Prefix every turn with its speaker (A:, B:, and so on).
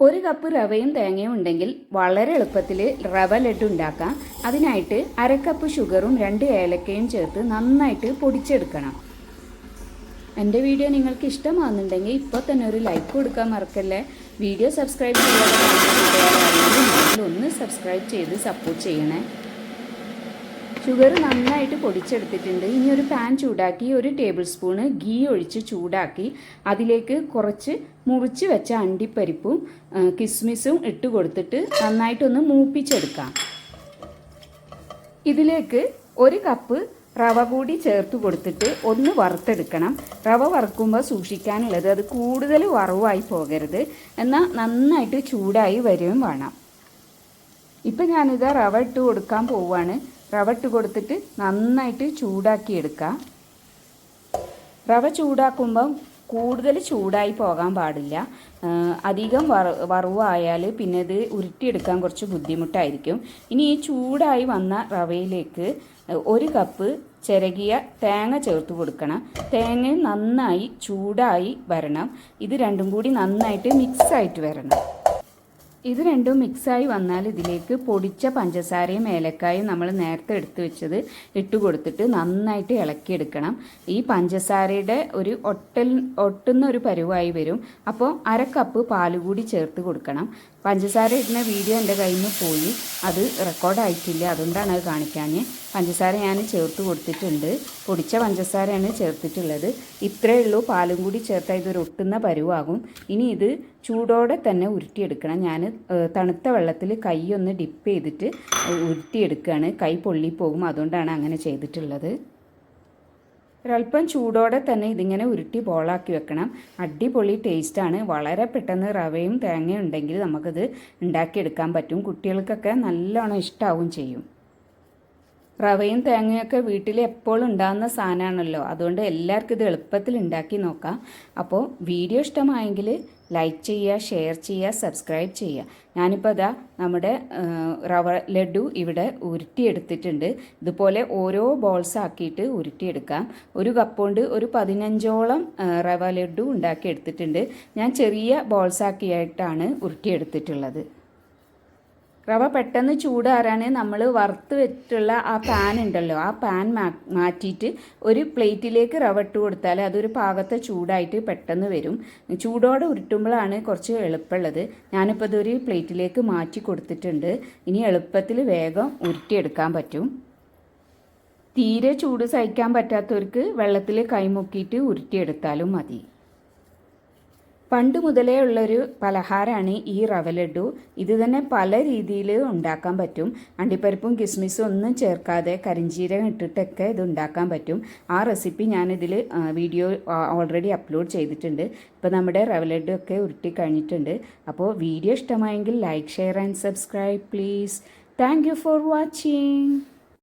A: ഒരു കപ്പ് റവയും തേങ്ങയും ഉണ്ടെങ്കിൽ വളരെ എളുപ്പത്തിൽ റവ ലഡു ഉണ്ടാക്കാം. അതിനായിട്ട് അര കപ്പ് ഷുഗറും രണ്ട് ഏലക്കയും ചേർത്ത് നന്നായിട്ട് പൊടിച്ചെടുക്കണം. എന്റെ വീഡിയോ നിങ്ങൾക്ക് ഇഷ്ടമാകുന്നുണ്ടെങ്കിൽ ഇപ്പോൾ തന്നെ ഒരു ലൈക്ക് കൊടുക്കാൻ മറക്കല്ലേ? വീഡിയോ സബ്സ്ക്രൈബ് ചെയ്യാതെ ഒന്ന് സബ്സ്ക്രൈബ് ചെയ്ത് സപ്പോർട്ട് ചെയ്യണേ. ഷുഗർ നന്നായിട്ട് പൊടിച്ചെടുത്തിട്ടുണ്ട്. ഇനി ഒരു പാൻ ചൂടാക്കി ഒരു ടേബിൾ സ്പൂണ് ഗീ ഒഴിച്ച് ചൂടാക്കി അതിലേക്ക് കുറച്ച് മുറിച്ച് വെച്ച അണ്ടിപ്പരിപ്പും കിസ്മിസും ഇട്ട് കൊടുത്തിട്ട് നന്നായിട്ടൊന്ന് മൂപ്പിച്ചെടുക്കാം. ഇതിലേക്ക് ഒരു കപ്പ് റവ കൂടി ചേർത്ത് കൊടുത്തിട്ട് ഒന്ന് വറുത്തെടുക്കണം. റവ വറുക്കുമ്പോൾ സൂക്ഷിക്കാനുള്ളത് അത് കൂടുതൽ വറവായി പോകരുത്. എന്നാൽ നന്നായിട്ട് ചൂടായി വരികയും വേണം ഇപ്പം ഞാനിത് റവ ഇട്ട് കൊടുക്കാൻ പോവുകയാണ് റവ ഇട്ട് കൊടുത്തിട്ട് നന്നായിട്ട് ചൂടാക്കി എടുക്കാം. റവ ചൂടാക്കുമ്പം കൂടുതൽ ചൂടായി പോകാൻ പാടില്ല. അധികം വറ വറവായാൽ പിന്നെ ഇത് ഉരുട്ടിയെടുക്കാൻ കുറച്ച് ബുദ്ധിമുട്ടായിരിക്കും. ഇനി ഈ ചൂടായി വന്ന റവയിലേക്ക് ഒരു കപ്പ് ചിരകിയ തേങ്ങ ചേർത്ത് കൊടുക്കണം. തേങ്ങ നന്നായി ചൂടായി വരണം. ഇത് രണ്ടും കൂടി നന്നായിട്ട് മിക്സായിട്ട് വരണം. ഇത് രണ്ടും മിക്സായി വന്നാൽ ഇതിലേക്ക് പൊടിച്ച പഞ്ചസാരയും ഏലക്കായും നമ്മൾ നേരത്തെ എടുത്തു വെച്ചത് ഇട്ട് കൊടുത്തിട്ട് നന്നായിട്ട് ഇളക്കിയെടുക്കണം. ഈ പഞ്ചസാരയുടെ ഒരു ഒട്ടൽ ഒട്ടുന്ന ഒരു പരുവായി വരും. അപ്പോൾ അര കപ്പ് പാൽ കൂടി ചേർത്ത് കൊടുക്കണം. പഞ്ചസാര ഇടുന്ന വീഡിയോ എന്റെ കയ്യിൽ നിന്ന് പോയി. അത് റെക്കോർഡായിട്ടില്ല അതുകൊണ്ടാണ് അത് കാണിക്കാൻ പഞ്ചസാര ഞാൻ ചേർത്ത് കൊടുത്തിട്ടുണ്ട്. പൊടിച്ച പഞ്ചസാരയാണ് ചേർത്തിട്ടുള്ളത്. ഇത്രയേ ഉള്ളൂ. പാലും കൂടി ചേർത്താൽ ഇതൊരു ഒട്ടുന്ന പരുവാകും. ഇനി ഇത് ചൂടോടെ തന്നെ ഉരുട്ടിയെടുക്കണം. ഞാൻ തണുത്ത വെള്ളത്തിൽ കൈ ഒന്ന് ഡിപ്പ് ചെയ്തിട്ട് ഉരുട്ടിയെടുക്കുകയാണ്. കൈ പൊള്ളിപ്പോകും അതുകൊണ്ടാണ് അങ്ങനെ ചെയ്തിട്ടുള്ളത്. ഒരല്പം ചൂടോടെ തന്നെ ഇതിങ്ങനെ ഉരുട്ടി ബോളാക്കി വെക്കണം. അടിപൊളി ടേസ്റ്റാണ്. വളരെ പെട്ടെന്ന് റവയും തേങ്ങയും ഉണ്ടെങ്കിൽ നമുക്കത് ഉണ്ടാക്കിയെടുക്കാൻ പറ്റും. കുട്ടികൾക്കൊക്കെ നല്ലോണം ഇഷ്ടാവും ചെയ്യും. റവയും തേങ്ങയൊക്കെ വീട്ടിൽ എപ്പോഴും ഉണ്ടാകുന്ന സാധനമാണല്ലോ. അതുകൊണ്ട് എല്ലാവർക്കും ഇത് എളുപ്പത്തിൽ ഉണ്ടാക്കി നോക്കാം. അപ്പോൾ വീഡിയോ ഇഷ്ടമായെങ്കിൽ ലൈക്ക് ചെയ്യുക ഷെയർ ചെയ്യുക സബ്സ്ക്രൈബ് ചെയ്യുക. ഞാനിപ്പോൾ അതാ നമ്മുടെ റവ ലഡു ഇവിടെ ഉരുട്ടിയെടുത്തിട്ടുണ്ട്. ഇതുപോലെ ഓരോ ബോൾസ് ആക്കിയിട്ട് ഉരുട്ടിയെടുക്കാം. ഒരു കപ്പ് കൊണ്ട് ഒരു പതിനഞ്ചോളം റവ ലഡു ഉണ്ടാക്കിയെടുത്തിട്ടുണ്ട്. ഞാൻ ചെറിയ ബോൾസ് ആക്കിയായിട്ടാണ് ഉരുട്ടിയെടുത്തിട്ടുള്ളത്. റവ പെട്ടെന്ന് ചൂടാറാണ് നമ്മൾ വറുത്ത് വെച്ചിട്ടുള്ള ആ പാൻ ഉണ്ടല്ലോ ആ പാൻ മാറ്റിയിട്ട് ഒരു പ്ലേറ്റിലേക്ക് റവ ഇട്ട് കൊടുത്താൽ അതൊരു പാകത്തെ ചൂടായിട്ട് പെട്ടെന്ന് വരും. ചൂടോടെ ഉരുട്ടുമ്പോഴാണ് കുറച്ച് എളുപ്പമുള്ളത്. ഞാനിപ്പോൾ ഇതൊരു പ്ലേറ്റിലേക്ക് മാറ്റി കൊടുത്തിട്ടുണ്ട്. ഇനി എളുപ്പത്തിൽ വേഗം ഉരുട്ടിയെടുക്കാൻ പറ്റും. തീരെ ചൂട് സഹിക്കാൻ പറ്റാത്തവർക്ക് വെള്ളത്തിൽ കൈമുക്കിയിട്ട് ഉരുട്ടിയെടുത്താലും മതി. പണ്ട് മുതലേ ഉള്ളൊരു പലഹാരമാണ് ഈ റവ ലഡു ഇത് തന്നെ പല രീതിയിൽ ഉണ്ടാക്കാൻ പറ്റും. അണ്ടിപ്പരിപ്പും കിസ്മിസും ഒന്നും ചേർക്കാതെ കരിഞ്ചീരകം ഇട്ടിട്ടൊക്കെ ഇത് ഉണ്ടാക്കാൻ പറ്റും. ആ റെസിപ്പി ഞാനിതിൽ വീഡിയോ ഓൾറെഡി അപ്ലോഡ് ചെയ്തിട്ടുണ്ട്. ഇപ്പോൾ നമ്മുടെ റവ ലഡു ഒക്കെ ഉരുട്ടി കഴിഞ്ഞിട്ടുണ്ട്. അപ്പോൾ വീഡിയോ ഇഷ്ടമായെങ്കിൽ like share and subscribe please thank for watching